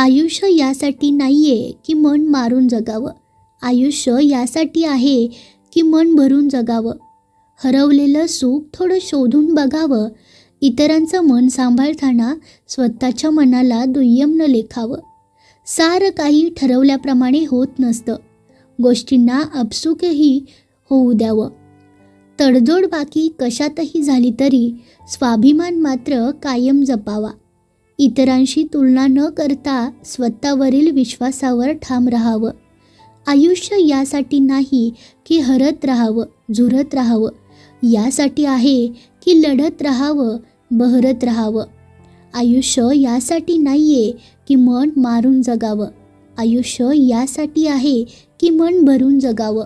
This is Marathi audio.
आयुष्य यासाठी नाही आहे की मन मारून जगावं. आयुष्य यासाठी आहे की मन भरून जगावं. हरवलेलं सुख थोडं शोधून बघावं. इतरांचं मन सांभाळताना स्वतःच्या मनाला दुय्यम न लेखावं. सारं काही ठरवल्याप्रमाणे होत नसतं. गोष्टींना अपसुकही होऊ द्यावं. तडजोड बाकी कशातही झाली तरी स्वाभिमान मात्र कायम जपावा. इतरांशी तुलना न करता स्वतःवरील विश्वासावर ठाम राहावं. आयुष्य यासाठी नाही की हरत राहावं झुरत राहावं. यासाठी आहे की लढत राहावं बहरत राहावं. आयुष्य यासाठी नाही आहे की मन मारून जगावं. आयुष्य यासाठी आहे की मन भरून जगावं.